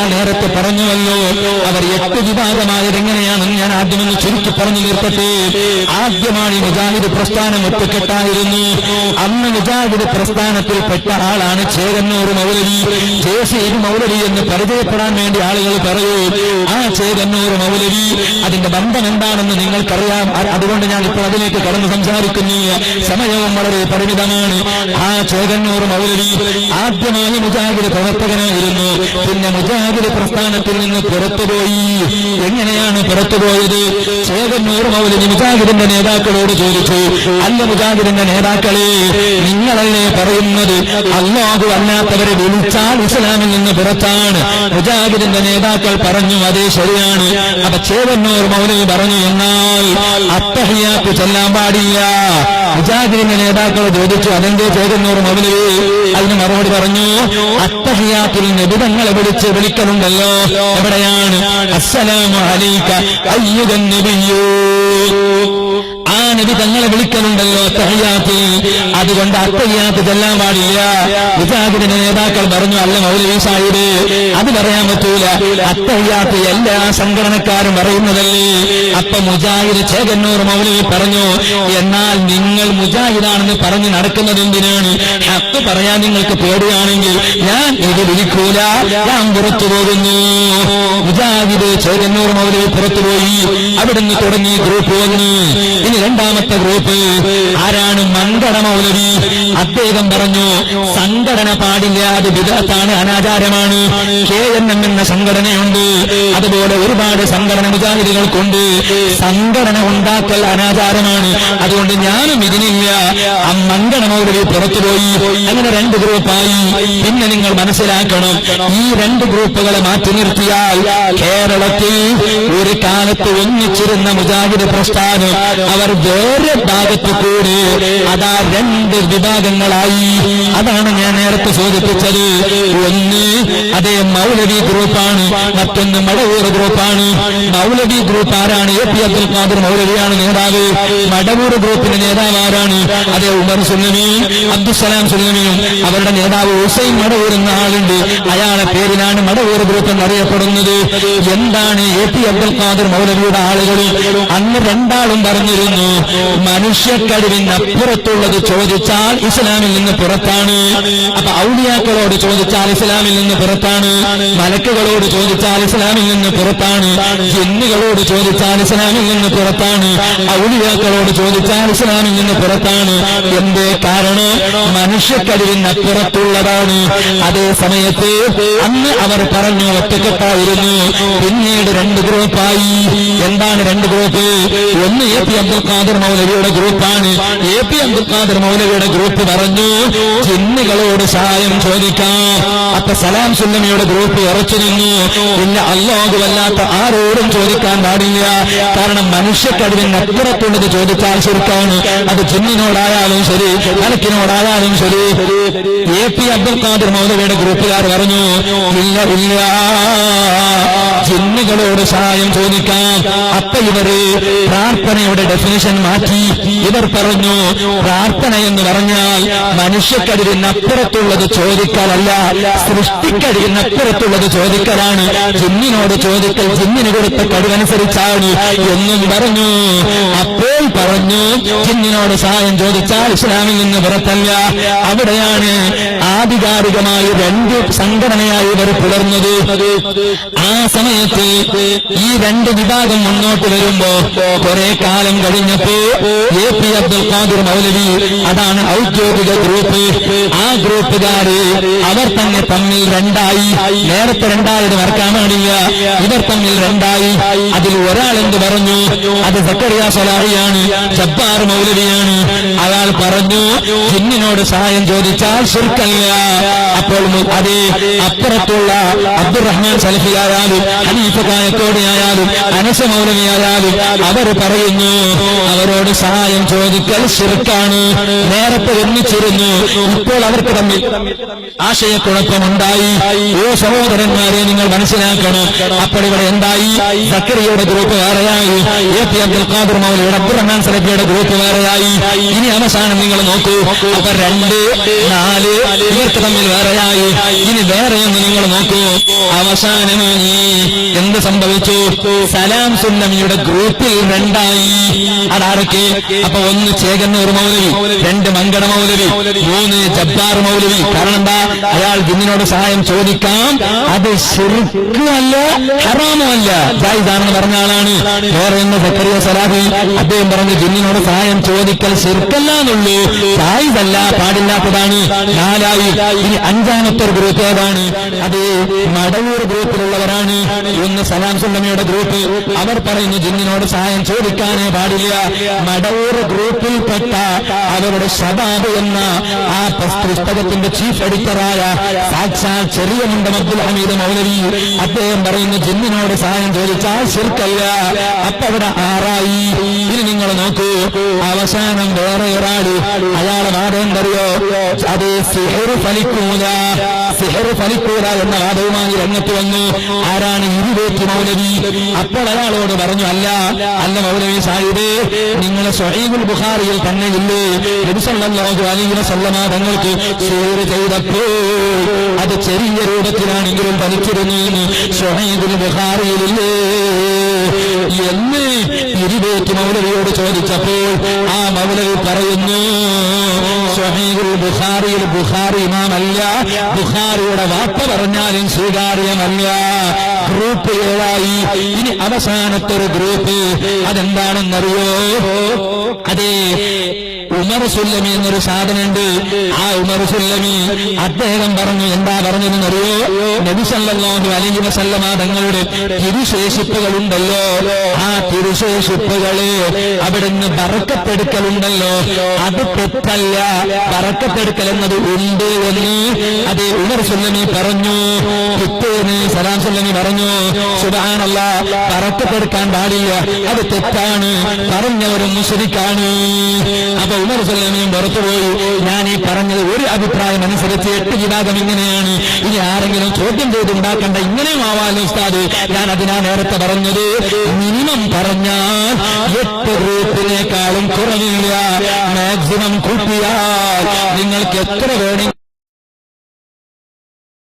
ചോദിക്കാൻ നേരത്തെ പറഞ്ഞുവല്ലോ അവർ എട്ട് വിഭാഗമായത് എങ്ങനെയാണെന്ന് ഞാൻ ആദ്യമൊന്ന് ചുരുക്കി പറഞ്ഞു നിർത്തട്ടെ ആദ്യമാണ് ഈ മുജാഹിദ് പ്രസ്ഥാനം ഒറ്റക്കെട്ടായിരുന്നു. അന്ന് മുജാഹിദ് പ്രസ്ഥാനത്തിൽപ്പെട്ട ആളാണ് ചേകന്നൂർ മൗലവി. ജേസീർ മൗലവി എന്ന് പരിചയപ്പെടാൻ വേണ്ടി ആളുകൾ പറയൂ ആ ചേകന്നൂർ മൗലവി അതിന്റെ ബന്ധം എന്താണെന്ന് നിങ്ങൾക്കറിയാം. അതുകൊണ്ട് ഞാൻ ഇപ്പോൾ അതിലേക്ക് കടന്നു സംസാരിക്കുന്നു. സമയവും വളരെ പരിമിതമാണ്. ആ ചേകന്നൂർ മൗലവി ആദ്യമായി മുജാഹിദ് പ്രവർത്തകനായിരുന്നു. പിന്നെ മുജാഹിദ് പ്രസ്ഥാനത്തിൽ നിന്ന് പുറത്തുപോയി. എങ്ങനെയാണ് പുറത്തുപോയത്? ചേകന്നൂർ മൗലവി മുജാഹിദിന്റെ നേതാക്കളോട് ചോദിച്ചു അല്ല മുജാഹിദിന്റെ നേതാക്കളെ നിങ്ങളല്ലേ പറയുന്നത്? അള്ളാഹു അല്ലാത്തവരെ വിളിച്ചാൽ ഇസ്ലാമിൽ നിന്ന് പുറത്താണ്. മുജാഹിദിന്റെ നേതാക്കൾ പറഞ്ഞു അതേ ശരിയാണ്. അപ്പൊ ചേവന്നൂർ മൗലവി പറഞ്ഞു എന്നാൽ അത്തഹിയാത്ത് ചെല്ലാൻ പാടില്ല. മുജാഹിദിന്റെ നേതാക്കൾ ചോദിച്ചു അതെന്തേ ചേവന്നൂർ മൗലവി അതിന് മറുപടി പറഞ്ഞു അത്തഹിയാത്തിൽ നിബിതങ്ങളെ വിളിച്ച് വിളിക്കലുണ്ടല്ലോ എവിടെയാണ്? അസ്സലാമു അലൈക നബിയ്യോ ആ നബി തങ്ങളെ വിളിക്കലുണ്ടല്ലോ തഹയ്യാത്തിൽ അതുകൊണ്ട് അത്തയ്യാത്ത് ചെല്ലാൻ പാടില്ല. മുജാഹിദിന്റെ നേതാക്കൾ പറഞ്ഞു അല്ല മൗലവി സാഹിബ് അത് പറയാൻ പറ്റൂല. അത്തയ്യാത്ത് എല്ലാ സംഘടനക്കാരും പറയുന്നതല്ലേ. അപ്പൊ മുജാഹിദ് ചേകന്നൂർ മൗലവി പറഞ്ഞു എന്നാൽ നിങ്ങൾ മുജാഹിദാണെന്ന് പറഞ്ഞ് നടക്കുന്നത് എന്തിനാണ്? ഹക്ക് പറയാൻ നിങ്ങൾക്ക് പേടിയാണെങ്കിൽ ഞാൻ ഇത് വിളിക്കൂല. ഞാൻ പുറത്തു പോകുന്നു. മുജാഹിദ് ചേകന്നൂർ മൗലവി പുറത്തുപോയി. അവിടുന്ന് തുടങ്ങി ഗ്രൂപ്പ് വന്നു. ഇനി രണ്ടാമത്തെ ഗ്രൂപ്പ് ആരാണ് മങ്കട മൗലവി? അദ്ദേഹം പറഞ്ഞു സംഘടന പാടില്ല അത് വിദഗ്ധാണ് അനാചാരമാണ്. കെ എൻ എം എന്ന സംഘടനയുണ്ട്. അതുപോലെ ഒരുപാട് സംഘടന മുജാഹിദികൾക്കുണ്ട് സംഘടന ഉണ്ടാക്കൽ അനാചാരമാണ്. അതുകൊണ്ട് ഞാനും ഇതിനില്ല. ആ മങ്കട മൗലവി പുറത്തുപോയി അങ്ങനെ രണ്ട് ഗ്രൂപ്പായി. പിന്നെ നിങ്ങൾ മനസ്സിലാക്കണം ഈ രണ്ട് ഗ്രൂപ്പുകളെ മാറ്റി നിർത്തിയാൽ കേരളത്തിൽ ഒരു കാലത്ത് ഒന്നിച്ചിരുന്ന മുജാഹിദ് പ്രസ്ഥാനം അവർ വേറെ ഭാഗത്ത് കൂടി അതാ രണ്ട് വിഭാഗങ്ങളായി അതാണ് ഞാൻ നേരത്തെ സൂചിപ്പിച്ചത്. ഒന്ന് അതേ മൗലവി ഗ്രൂപ്പാണ്. മറ്റൊന്ന് മടവൂർ ഗ്രൂപ്പാണ്. മൗലവി ഗ്രൂപ്പ് ആരാണ്? എ പി അബ്ദുൽ ഖാദർ മൗലവിയാണ് നേതാവ്. മടവൂർ ഗ്രൂപ്പിന്റെ നേതാവ് ആരാണ്? അതേ ഉമർ സുല്ലമിയും അബ്ദുസലാം സുല്ലമിയും അവരുടെ നേതാവ് ഹുസൈൻ മടവൂർ എന്ന ആളുണ്ട്. അയാളെ പേരിലാണ് മടവൂർ ഗ്രൂപ്പ് എന്നറിയപ്പെടുന്നത്. എന്താണ് എ പി അബ്ദുൽ ഖാദർ മൗലവിയുടെ ആളുകൾ? അന്ന് രണ്ടാളും പറഞ്ഞിരുന്നു മനുഷ്യക്കഴിവിനപ്പുറത്തുള്ളത് ചോദിച്ചാൽ ഇസ്ലാമിൽ നിന്ന് പുറത്താണ്. അപ്പൊ ഔലിയാക്കളോട് ചോദിച്ചാൽ ഇസ്ലാമിൽ നിന്ന് പുറത്താണ്. മലക്കുകളോട് ചോദിച്ചാൽ ഇസ്ലാമിൽ നിന്ന് പുറത്താണ്. ജിന്നുകളോട് ചോദിച്ചാൽ ഇസ്ലാമിൽ നിന്ന് പുറത്താണ്. ഔലിയാക്കളോട് ചോദിച്ചാൽ ഇസ്ലാമിൽ നിന്ന് പുറത്താണ്. എന്തേ കാരണം? മനുഷ്യക്കഴിവിനപ്പുറത്തുള്ളതാണ് അതേ സമയത്ത് അന്ന് അവർ പറഞ്ഞു ഒറ്റക്കെട്ടായിരുന്നു. പിന്നീട് രണ്ട് ഗ്രൂപ്പായി. എന്താണ് രണ്ട് ഗ്രൂപ്പ്? ഒന്ന് എ പി അബ്ദുൽ ഖാദർ മൗലവിയുടെ ഗ്രൂപ്പാണ്. എ പി അബ്ദുൽ ഖാദർ മൗലവിയുടെ ഗ്രൂപ്പ് പറഞ്ഞു ജിന്നുകളോട് സഹായം ചോദിക്കാം. അപ്പൊ സലാം സുല്ലമിയുടെ ഗ്രൂപ്പ് ഉറച്ചു നിന്നു. പിന്നെ അല്ലാഹുവല്ലാത്ത ആരോടും ചോദിക്കാൻ പാടില്ല. കാരണം മനുഷ്യക്കഴിവിന് അപ്പുറത്തുള്ളത് ചോദിച്ചാൽ ശരിക്കാണ്. അത് ജിന്നിനോടായാലും ശരി കലക്കിനോടായാലും ശരി. എ പി അബ്ദുൽ ഖാദർ മൗലവിയുടെ ഗ്രൂപ്പുകാർ പറഞ്ഞു ഇല്ല ഇല്ല. ജിന്നുകളോട് സഹായം ചോദിക്കാം അപ്പൊ ഇവർ പ്രാർത്ഥനയുടെ ഡെഫിനിഷൻ മാറ്റി. ഇവർ പറഞ്ഞു പ്രാർത്ഥന എന്ന് പറഞ്ഞാൽ മനുഷ്യക്കഴിവിനപ്പുറത്തുള്ളത് ചോദിക്കലല്ല സൃഷ്ടിക്കഴിവിനപ്പുറത്തുള്ളത് ചോദിക്കലാണ്. ജിന്നിനോട് ചോദിക്കൽ ജിന്നിന് കൊടുത്ത കഴിവനുസരിച്ചാണ്. എന്നും പറഞ്ഞു. അപ്പോൾ പറഞ്ഞു ജിന്നിനോട് സഹായം ചോദിച്ചാൽ ഇസ്ലാമിൽ നിന്ന് പുറത്തല്ല. അവിടെയാണ് ആധികാരികമായി രണ്ട് സംഘടനയായി ഇവർ പുലർന്നത്. ആ സമയത്ത് ഈ രണ്ട് വിഭാഗം മുന്നോട്ട് വരുമ്പോ കുറെ കാലം കഴിഞ്ഞപ്പോ എ പി അബ്ദുൽ ഖാദിർ മൗലവി അതാണ് ഔദ്യോഗിക ഗ്രൂപ്പ്. ആ ഗ്രൂപ്പുകാര് അവർ തന്നെ തമ്മിൽ രണ്ടായി. നേരത്തെ രണ്ടായത് മറക്കാൻ പാടില്ല ഇവർ തമ്മിൽ രണ്ടായി. അതിൽ ഒരാൾ എന്ത് പറഞ്ഞു? അത് സക്കറിയ സലാഹിയാണ് ജബ്ബാർ മൗലവിയാണ്. അയാൾ പറഞ്ഞു ജിന്നിനോട് സഹായം ചോദിച്ചാൽ ശിർക്കല്ല. അപ്പോൾ അതെ അപ്പുറത്തുള്ള അബ്ദുറഹ്മാൻ സലഫിയായാലും ഹനീഫ അനശമൗലമിയായാലും അവർ പറയുന്നു അവരോട് സഹായം ചോദിക്കൽ ശിർക്കാണ്. നേരത്തെ ഒന്നിച്ചിരുന്നു ഇപ്പോൾ അവർക്ക് തമ്മിൽ ആശയക്കുഴപ്പമുണ്ടായി. ഓ സഹോദരന്മാരെ നിങ്ങൾ മനസ്സിലാക്കണം. അപ്പോൾ ഇവിടെ എന്തായി? സക്കറിയുടെ ഗ്രൂപ്പ് വേറെയായി. എ പി അബ്ദുൽ ഖാദർ മൗലിയുടെ അബ്ദുറഹ്മാൻ സലഫിയുടെ ഗ്രൂപ്പ് വേറെയായി. ഇനി അവസാനം നിങ്ങൾ നോക്കൂ. അവർ രണ്ട് നാല് ഇവർക്ക് തമ്മിൽ വേറെയായി. ഇനി വേറെയൊന്ന് നിങ്ങൾ നോക്കൂ. അവസാനമായി എന്ത് സംഭവിച്ചു? സലാം സുന്നമിയുടെ ഗ്രൂപ്പിൽ രണ്ടായി. അതാരൊക്കെ? അപ്പൊ ഒന്ന് ചേകന്നൂർ മൗലവി രണ്ട് മങ്കട മൗലവി മൂന്ന് ജബ്ബാർ മൗലവി. കാരണം എന്താ? അയാൾ ജിന്നിനോട് സഹായം ചോദിക്കാം. അത് ശരിക്കുമല്ല ഹറാമുമല്ല ജായിദാണെന്ന് പറഞ്ഞ ആളാണ്. വേറെ ഒന്ന് സക്കറിയ സലാഹി അദ്ദേഹം പറഞ്ഞു ജിന്നിനോട് സഹായം ചോദിക്കൽ ശിർക്കല്ല എന്നുള്ളൂ. ജായിദല്ല പാടില്ലാത്തതാണ്. നാലായി. ഇനി അഞ്ചാമത്തെ ഒരു ഗ്രൂപ്പ് ഏതാണ്? അത് മടവൂർ ഗ്രൂപ്പിലുള്ളവരാണ്. ഒന്ന് സലാം സുല്ലമയുടെ ഗ്രൂപ്പ് അവർ പറയുന്നു ജിന്നിനോട് സഹായം ചോദിക്കാനേ പാടില്ല. മടവൂർ ഗ്രൂപ്പിൽപ്പെട്ട അവരുടെ ഷബാബ് എന്ന ആ പസ് പുസ്തകത്തിന്റെ ചീഫ് എഡിറ്ററായ സാക്ഷാൽ ചെറിയ മുണ്ടം അബ്ദുൽ ഹമീദ് മൗലവി അദ്ദേഹം പറയുന്നു ജിന്നിനോട് സഹായം ചോദിച്ചാൽ ശിർക്കല്ല. അപ്പൊ അവിടെ ആറായി. ഇനി നിങ്ങൾ നോക്കൂ അവസാനം വേറെ ഒരാൾ. അയാളെ മാറേണ്ടറിയോ? അതേ ഫലിക്കൂല. സിഹർ ഫലിക്കൂല എന്ന വാദവുമായി രംഗത്ത് വന്നു. ആരാണ് ഇരുവേറ്റ് മൗലവി? അപ്പോൾ അയാളോട് പറഞ്ഞു അല്ല അല്ല മൗലവി സാഹിബേ നിങ്ങൾ സ്വഹീബുൽ ബുഖാറിയിൽ തന്നെ ഇല്ലേ നബിസല്ലാഹു അലൈഹി വസല്ലമ തങ്ങൾക്ക് ഷെയർ ചെയ്തപ്പോൾ അത് ചെറിയ രൂപത്തിലാണെങ്കിലും ഫലിച്ചിരുന്നു സ്വഹീബുൽ ബുഖാറിയിലില്ലേ എന്ന് ഇരുവേറ്റ് മൗലവിയോട് ചോദിച്ചപ്പോൾ ആ മൗലവി പറയുന്നു സ്വഹീബുൽ ബുഖാറിയിൽ ബുഖാറി ഇമാമല്ല. ബുഖാറിയുടെ വാപ്പ പറഞ്ഞാലും സ്വീകാര്യമല്ല. ഗ്രൂപ്പ് ഏഴായി. ഇനി അവസാനത്തെ ഒരു ഗ്രൂപ്പ്. അതെന്താണെന്നറിയോ? അതേ ഉമർ സുല്ലമി എന്നൊരു സാധനമുണ്ട്. ആ ഉമർ സുല്ലമി അദ്ദേഹം പറഞ്ഞു എന്താ പറഞ്ഞതെന്നറിയോ? നബി സല്ലല്ലാഹു അലൈഹി വസല്ലമ തങ്ങളുടെ തിരുശേഷിപ്പുകളുണ്ടല്ലോ. ആ തിരുശേഷിപ്പുകൾ അവിടുന്ന് പറക്കപ്പെടുക്കലുണ്ടല്ലോ അത് തെറ്റല്ല. പറക്കപ്പെടുക്കൽ എന്നത് ഉണ്ട് എന്ന് അത് ഉമർ സുല്ലമി പറഞ്ഞു. പിറ്റേന്ന് സലാം സുല്ലമി പറഞ്ഞു സുബാനല്ല പറക്കപ്പെടുക്കാൻ പാടില്ല. അത് തെറ്റാണ്. പറഞ്ഞവരും മുസ്ലിക്കാണ്. അപ്പൊ ഉമർ സുല്ലമിയും പുറത്തുപോയി ഞാൻ ഈ പറഞ്ഞത് ഒരു അഭിപ്രായം അനുസരിച്ച് എട്ട് വിഭാഗം ഇങ്ങനെയാണ്. ഇനി ആരെങ്കിലും ചോദ്യം ചെയ്തുണ്ടാക്കേണ്ട ഇങ്ങനെയും ആവാലോ ഉസ്താദ്. ഞാൻ അതിനാ നേരത്തെ പറഞ്ഞത്. മിനിമം പറഞ്ഞാൽ എട്ട് ഗ്രൂപ്പിനേക്കാളും കുറവില്ല. മാക്സിമം കൂട്ടിയാൽ നിങ്ങൾക്ക് എത്ര വേണമെങ്കിൽ